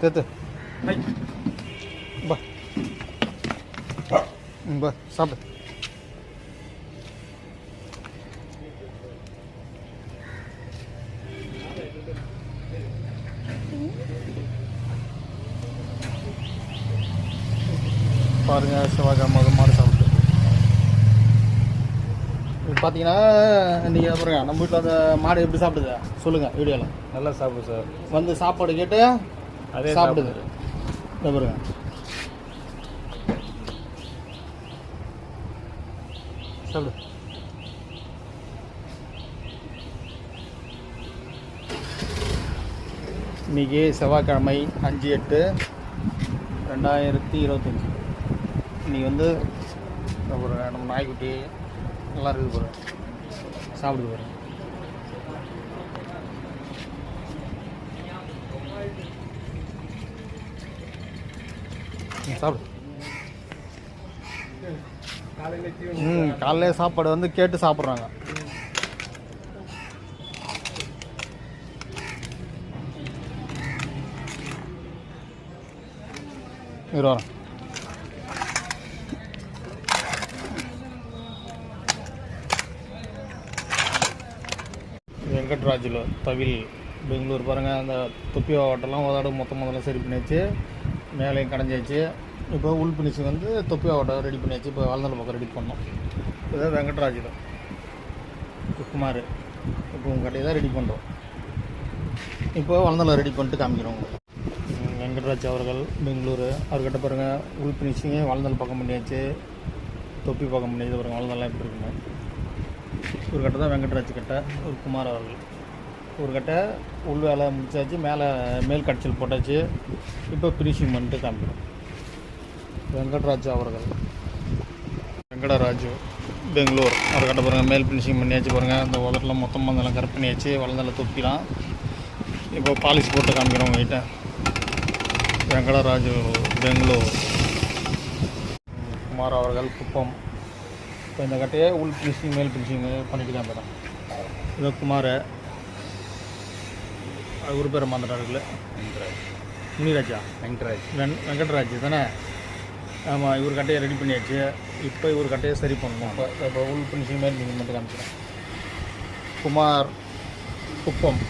தேத்து பா பா சாப்பிடு பாருங்க செவ்வாய்க்கிழமை அது மாடு சாப்பிட்டு இப்போ பார்த்தீங்கன்னா நீங்கள் அப்புறம் நம்ம வீட்டில் அந்த மாடு எப்படி சாப்பிடுது? சொல்லுங்கள் வீடியோவில் நல்லா சாப்பிடு சார். வந்து சாப்பாடு கேட்டு அதே சாப்பிடுது பாருங்க. சாப்பிடு இன்னைக்கு செவ்வாய்க்கிழமை அஞ்சு எட்டு ரெண்டாயிரத்தி இருபத்தஞ்சி. இன்னைக்கு வந்து பாருங்க நம்ம நாய்க்குட்டி நல்லா இருக்குது பாருங்க. சாப்பிடுது பாருங்க. சாப்பிடு. ம் காலையில சாப்பாடு வந்து கேட்டு சாப்பிட்றாங்க. வெங்கட்ராஜில் தவில் பெங்களூர் பாருங்கள் அந்த துப்பி மாவட்டம்லாம் ஒரு தடவை மொத்த முதல்ல சரி பண்ணியாச்சு. மேலேயும் கடைஞ்சாச்சு இப்போ உள் பினிஷிங் வந்து தொப்பி மாவட்டம் ரெடி பண்ணியாச்சு இப்போ வளர்ந்த பக்கம் ரெடி பண்ணோம். இதை வெங்கட்ராஜிடம் குமார் இப்போ உங்கள் கடையை தான் ரெடி பண்ணுறோம் இப்போ வளர்ந்தலை ரெடி பண்ணிட்டு காமிக்கிறோம் வெங்கட்ராஜ் அவர்கள் பெங்களூர் அவர்கிட்ட பாருங்கள் உள் பினிஷிங்கு வளர்ந்தல் பக்கம் பண்ணியாச்சு. தொப்பி பக்கம் பண்ணியாச்சு. பாருங்கள் வளர்ந்தலாம் எப்படி இருக்குங்க ஒரு கட்டை தான் வெங்கட்ராஜ் கட்டை ஒரு குமார் அவர்கள். ஒரு கட்டை உள் வேலை முடிச்சாச்சு மேலே மேல் கடைச்சல் போட்டாச்சு. இப்போ ஃபினிஷிங் பண்ணிட்டு காமிக்கிறோம் வெங்கட்ராஜு அவர்கள். வெங்கடராஜு பெங்களூர். அவர் கட்ட பாருங்கள் மேல் ஃபினிஷிங் பண்ணியாச்சு பாருங்கள் அந்த உதட்டில் மொத்தமாக அதெல்லாம் கரெக்ட் பண்ணியாச்சு. வளர்ந்தால தொப்பிலாம் இப்போ பாலிஷ் போட்டு காமிக்கிறோம் உங்ககிட்ட. வெங்கடராஜு பெங்களூர். குமார் அவர்கள் குப்பம். இப்போ இந்த கட்டையை உள் ஃபினிஷிங் மேல் ஃபினிஷிங் பண்ணிட்டு காமிக்கிறோம் இதோ குமார் ஒரு பேர் மாந்துட்டாருக்குல்ல முனிராஜா? வெங்கட்ராஜ். வெங் வெங்கட்ராஜ் தானே? ஆமாம் இவர் கட்டையை ரெடி பண்ணியாச்சு. இப்போ இவர் கட்டையை சரி பண்ணணும். இப்போ இப்போ உள் ஃபினிஷிங் மேல் நீங்கள் மட்டும் காமிக்கிறேன். குமார் குப்பம்.